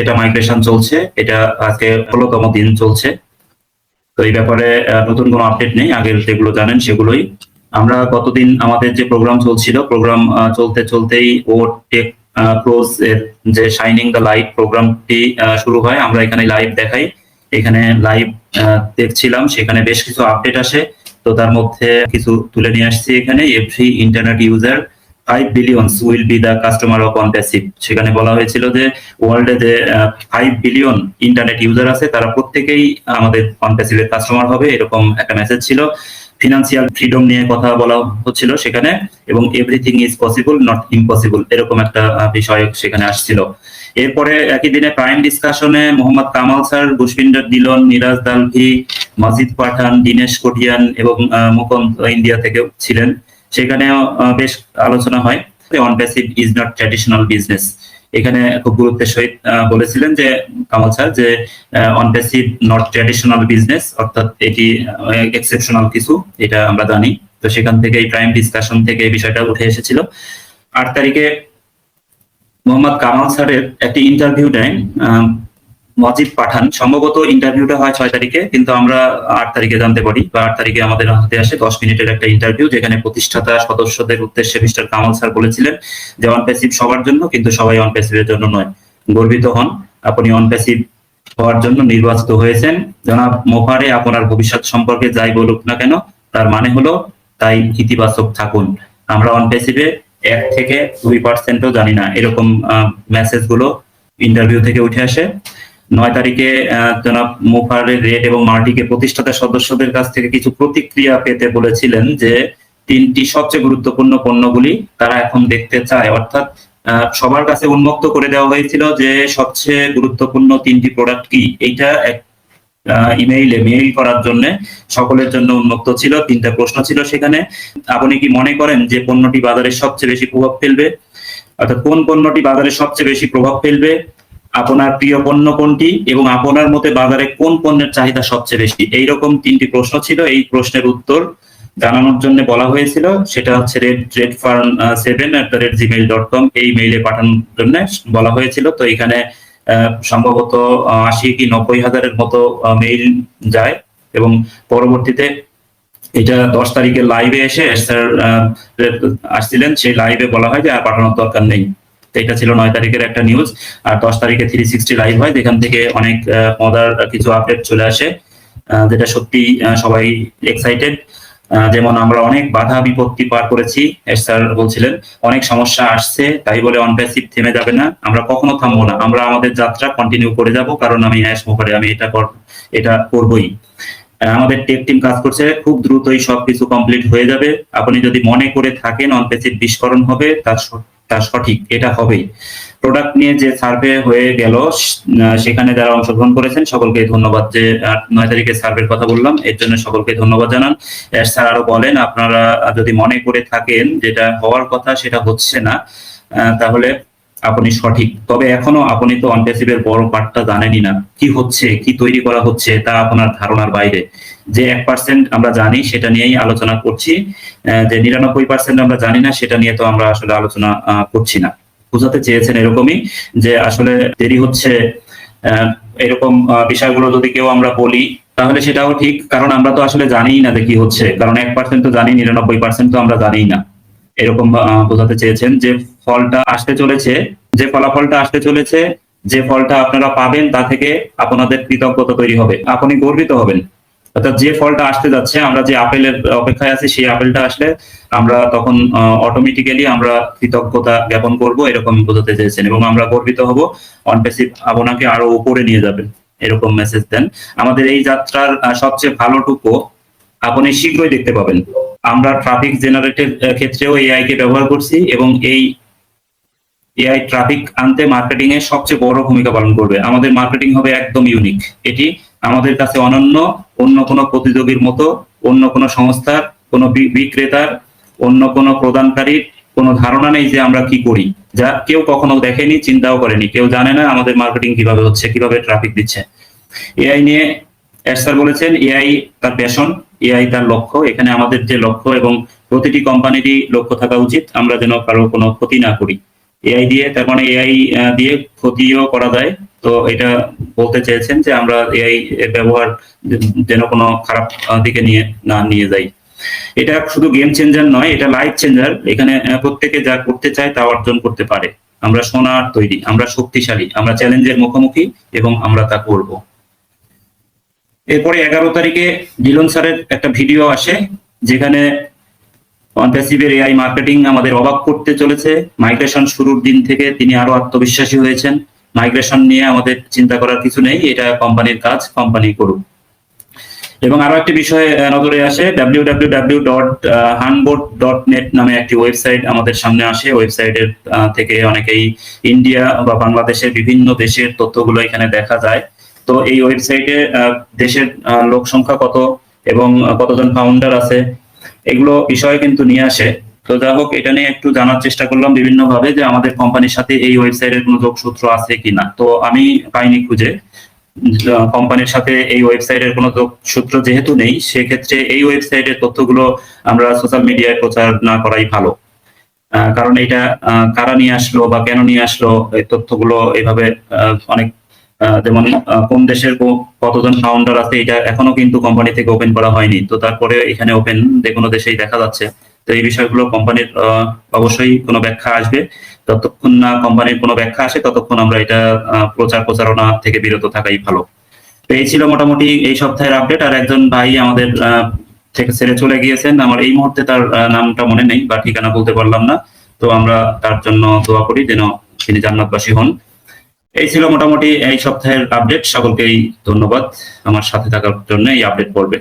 এটা মাইগ্রেশন চলছে, এটা আজকে ষোলোতম দিন চলছে। তো এই ব্যাপারে নতুন কোনো আপডেট নেই, আগের যেগুলো জানেন সেগুলোই। আমরা গতদিন আমাদের যে প্রোগ্রাম চলছিল প্রোগ্রাম চলতে চলতেই ও টেক ক্লোজ এর যে শাইনিং দ্য লাইট প্রোগ্রামটি শুরু হয়। আমরা এখানে লাইভ দেখাই। এখানে লাইভ দেখছিলাম, সেখানে বেশ কিছু আপডেট আসে। তো তার মধ্যে কিছু তুলে নিয়ে আসছি এখানে। Every internet user five billion will be the customer of OnPassive সেখানে বলা হয়েছিল যে ওয়ার্ল্ডে যে ফাইভ বিলিয়ন ইন্টারনেট ইউজার আছে, তারা প্রত্যেকেই আমাদের প্যাসিভের কাস্টমার হবে, এরকম একটা মেসেজ ছিল। ফিনান্সিয়াল ফ্রিডম নিয়ে কথা বলা হচ্ছিল সেখানে, এবং everything is possible not impossible এরকম একটা বিষয় সেখানে আসছিল। এরপরে একই দিনে প্রাইম ডিসকাশনে মোহাম্মদ কামাল স্যার বুশপিন্ডার দিলন মিরাজ দালভি, মজিদ পাঠান, দীনেশ কোটিয়ান এবং মুকুন্দ ইন্ডিয়া থেকেও ছিলেন। সেখানেও বেশ আলোচনা হয়। OnPassive is not traditional business এখানে খুব গুরুত্বের সহিত বলেছিলেন যে, কামাল স্যার, যে on passive not traditional business অর্থাৎ এটি এক্সেপশনাল কিছু, এটা আমরা জানি। তো সেখান থেকে এই প্রাইম ডিসকাশন থেকে এই বিষয়টা উঠে এসেছিল। আট তারিখে মোহাম্মদ কামাল স্যারের একটি ইন্টারভিউ নেন মজিদ পাঠান। সম্ভবত ইন্টারভিউটা হয় ছয় তারিখে, কিন্তু আমরা আট তারিখে জানতে পারি বা আট তারিখে আমাদের হাতে আসে দশ মিনিটের একটা ইন্টারভিউ যেখানে প্রতিষ্ঠাতা, সদস্যদের উদ্দেশ্যে মিস্টার কামাল স্যার বলেছিলেন যে অনপ্যাসিভ সবার জন্য, কিন্তু সবাই অনপ্যাসিভের জন্য নয়। গর্বিত হন। আপনি অনপ্যাসিভ হওয়ার জন্য নির্বাচিত হয়েছেন। জনাব মোফারে, আপনার ভবিষ্যৎ সম্পর্কে যাই বলুক না কেন, তার মানে হলো তাই ইতিবাচক থাকুন। আমরা অনপ্যাসিভে এক থেকে দুই পার্সেন্টও জানি না। এরকম মেসেজগুলো ইন্টারভিউ থেকে উঠে আসে। নয় তারিখে জনাব মোফারের রেড এবং মার্টিকে প্রতিষ্ঠাতা সদস্যদের কাছ থেকে কিছু প্রতিক্রিয়া পেতে বলেছিলেন যে, তিনটি সবচেয়ে গুরুত্বপূর্ণ পণ্যগুলি তারা এখন দেখতে চায়। অর্থাৎ সবার কাছে উন্মুক্ত করে দেওয়া হয়েছিল যে, সবচেয়ে গুরুত্বপূর্ণ তিনটি প্রোডাক্ট কি? এইটা এক ইমেইলে, মেইল করার জন্য সকলের জন্য উন্মুক্ত ছিল, তিনটা প্রশ্ন ছিল সেখানে। আপনি কি মনে করেন যে পণ্যটি বাজারে সবচেয়ে বেশি প্রভাব ফেলবে? অর্থাৎ কোন পণ্যটি বাজারে সবচেয়ে বেশি প্রভাব ফেলবে? আপনার প্রিয় পণ্য কোনটি এবং আপনার মতে বাজারে কোন পণ্যের চাহিদা সবচেয়ে বেশি? এইরকম তিনটি প্রশ্ন ছিল। এই প্রশ্নের উত্তর জানানোর জন্য বলা হয়েছিল। সেটা হচ্ছে red red farm seven at the rate Gmail dot com এই মেইলে পাঠানোর জন্য বলা হয়েছিল। তো এখানে সম্ভবত আশি কি নব্বই হাজারের মতো মেইল যায় এবং পরবর্তীতে এটা দশ তারিখে লাইভে এসে স্যার আসছিলেন। সেই লাইভে বলা হয় যে আর পাঠানোর দরকার নেই। এটা ছিল নয় তারিখের একটা নিউজ আর দশ তারিখে থ্রি সিক্সটি লাইভ হয়, যেখান থেকে অনেক মজার কিছু আপডেট চলে আসে যেটা সত্যি সবাই এক্সাইটেড যেমন আমরা অনেক বাধা বিপত্তি পার করেছি স্যার বলছিলেন, অনেক সমস্যা আসছে, তাই বলে অনপ্যাসিভ থেমে যাবে না, আমরা কখনো থামবো না, আমরা আমাদের যাত্রা কন্টিনিউ করে যাব, কারণ আমি অ্যাশ মোকারে আমি এটা এটা করবই। আমাদের টেক টিম কাজ করছে, খুব দ্রুতই সবকিছু কমপ্লিট হয়ে যাবে। আপনি যদি মনে করে থাকেন অনপ্যাসিভ বিস্ফোরণ হবে, তার তা সঠিক, এটা হবেই। প্রোডাক্ট নিয়ে যে সার্ভে হয়ে গেল সেখানে যারা অংশগ্রহণ করেছেন, সকলকে ধন্যবাদ যে নয় তারিখে সার্ভের কথা বললাম। এর জন্য সকলকে ধন্যবাদ জানান। স্যার আরও বলেন, আপনারা যদি মনে করে থাকেন যেটা হওয়ার কথা, সেটা হচ্ছে না। তাহলে আপনি সঠিক। তবে এখনও আপনি তো অনপ্যাসিভের বড় পার্টটা জানেনই না। কি হচ্ছে, কি তৈরি করা হচ্ছে, তা আপনার ধারণার বাইরে। যে এক পার্সেন্ট আমরা জানি, সেটা নিয়েই আলোচনা করছি। যে নিরানব্বই পার্সেন্ট আমরা জানি না, সেটা নিয়ে তো আমরা আসলে আলোচনা করছি না। বোঝাতে চেয়েছেন এরকমই যে আসলে দেরি হচ্ছে। এরকম বিষয়গুলো যদি কেউ আমরা বলি, তাহলে সেটাও ঠিক। কারণ আমরা তো আসলে জানিই না যে কি হচ্ছে। কারণ এক পার্সেন্ট তো জানি, নিরানব্বই পার্সেন্ট তো আমরা জানিই না। এরকম বোঝাতে চেয়েছেন যে ফলটা আসতে চলেছে, যে ফলাফলটা আসতে চলেছে, যে ফলটা আপনারা পাবেন তা থেকে আপনাদের কৃতজ্ঞতা তৈরি হবে। আপনি গর্বিত হবেন। অর্থাৎ যে ফলটা আসতে যাচ্ছে, আমরা যে আপেলের অপেক্ষায় আছি, সেই আপেলটা আসলে আমরা তখন অটোমেটিক্যালি আমরা কৃতজ্ঞতা জ্ঞাপন করব, এরকম বোঝাতে চেয়েছেন এবং আমরা গর্বিত হব। অনপ্যাসিভ আপনাকে আরও উপরে নিয়ে যাবেন, এরকম মেসেজ দেন। আমাদের এই যাত্রার সবচেয়ে ভালোটুকু আপনি শীঘ্রই দেখতে পাবেন। আমরা ট্রাফিক জেনারেটের ক্ষেত্রেও এআই কে ব্যবহার করছি এবং এই এআই ট্রাফিক আনতে মার্কেটিং এর সবচেয়ে বড় ভূমিকা পালন করবে। আমাদের মার্কেটিং হবে একদম ইউনিক এটি আমাদের কাছে অনন্য, অন্য কোনো প্রতিযোগীর মতো, অন্য কোনো সংস্থার, কোনো বিক্রেতার, অন্য কোনো প্রদানকারীর কোনো ধারণা নেই যে আমরা কি করি, যা কেউ কখনো দেখেনি, চিন্তাও করেনি। কেউ জানে না আমাদের মার্কেটিং কীভাবে হচ্ছে, কীভাবে ট্রাফিক দিচ্ছে। এআই নিয়ে এস স্যার বলেছেন এআই তার প্যাশন এআই তার লক্ষ্য। এখানে আমাদের যে লক্ষ্য এবং প্রতিটি কোম্পানিরই লক্ষ্য থাকা উচিত, আমরা যেন কারও কোনো ক্ষতি না করি। এআই দিয়ে, তার মানে এআই দিয়ে ক্ষতিও করা যায়। তো এটা বলতে চেয়েছেন যে আমরা এআই এর ব্যবহার যেন কোনো খারাপ দিকে নিয়ে, না নিয়ে যাই। এটা শুধু গেম চেঞ্জার নয়, এটা লাইফ চেঞ্জার এখানে প্রত্যেকে যা করতে চায় তা অর্জন করতে পারে। আমরা সোনার তৈরি, আমরা শক্তিশালী, আমরা চ্যালেঞ্জের মুখোমুখি এবং আমরা তা করব। এরপরে এগারো তারিখে ডিলন স্যারের একটা ভিডিও আসে, যেখানে এআই মার্কেটিং আমাদের অবাক করতে চলেছে। মাইগ্রেশন শুরুর দিন থেকে তিনি আরও আত্মবিশ্বাসী হয়েছেন। মাইগ্রেশন নিয়ে আমাদের চিন্তা করার কিছু নেই, এটা কোম্পানির কাজ, কোম্পানি করুক। এবং আরও একটি বিষয় নজরে আসে W W dot hanboard dot net নামে একটি ওয়েবসাইট আমাদের সামনে আসে। ওয়েবসাইটের থেকে অনেকেই ইন্ডিয়া বা বাংলাদেশের বিভিন্ন দেশের তথ্যগুলো এখানে দেখা যায়। তো এই ওয়েবসাইটে দেশের লোক সংখ্যা কত এবং কতজন ফাউন্ডার আছে, এগুলো বিষয় কিন্তু নিয়ে আসে। তো যা হোক, এটা নিয়ে একটু জানার চেষ্টা করলাম বিভিন্ন ভাবে যে আমাদের কোম্পানির সাথে এই ওয়েবসাইটের কোনো যোগসূত্র আছে কিনা। তো আমি পাইনি খুঁজে। কোম্পানির সাথে এই ওয়েবসাইটের কোনো সূত্র যেহেতু নেই, সেক্ষেত্রে এই ওয়েবসাইটের তথ্যগুলো আমরা সোশ্যাল মিডিয়ায় প্রচার না করাই ভালো। কারণ এটা কারা নিয়ে আসলো বা কেন নিয়ে আসলো, এই তথ্যগুলো এভাবে অনেক যেমন কোন দেশের কতজন ফাউন্ডার আছে, এটা এখনও কিন্তু কোম্পানি থেকে ওপেন করা হয়নি। তো তারপরে এখানে ওপেন যে কোনো দেশেই দেখা যাচ্ছে। তো এই বিষয়গুলো কোম্পানির অবশ্যই কোনো ব্যাখ্যা আসবে। যতক্ষণ না কোম্পানির কোনো ব্যাখ্যা আসে, ততক্ষণ আমরা এটা প্রচার প্রচারণা থেকে বিরত থাকাই ভালো। তো এই ছিল মোটামুটি এই সপ্তাহের আপডেট আর একজন ভাই আমাদের থেকে ছেড়ে চলে গিয়েছেন। আমার এই মুহূর্তে তার নামটা মনে নেই, বা ঠিকানা বলতে পারলাম না। তো আমরা তার জন্য দোয়া করি যেন তিনি জান্নাতবাসী হন। এই ছিল মোটামুটি এই সপ্তাহের আপডেট সকলকেই ধন্যবাদ। আমার সাথে থাকার জন্য এই আপডেট পড়বে।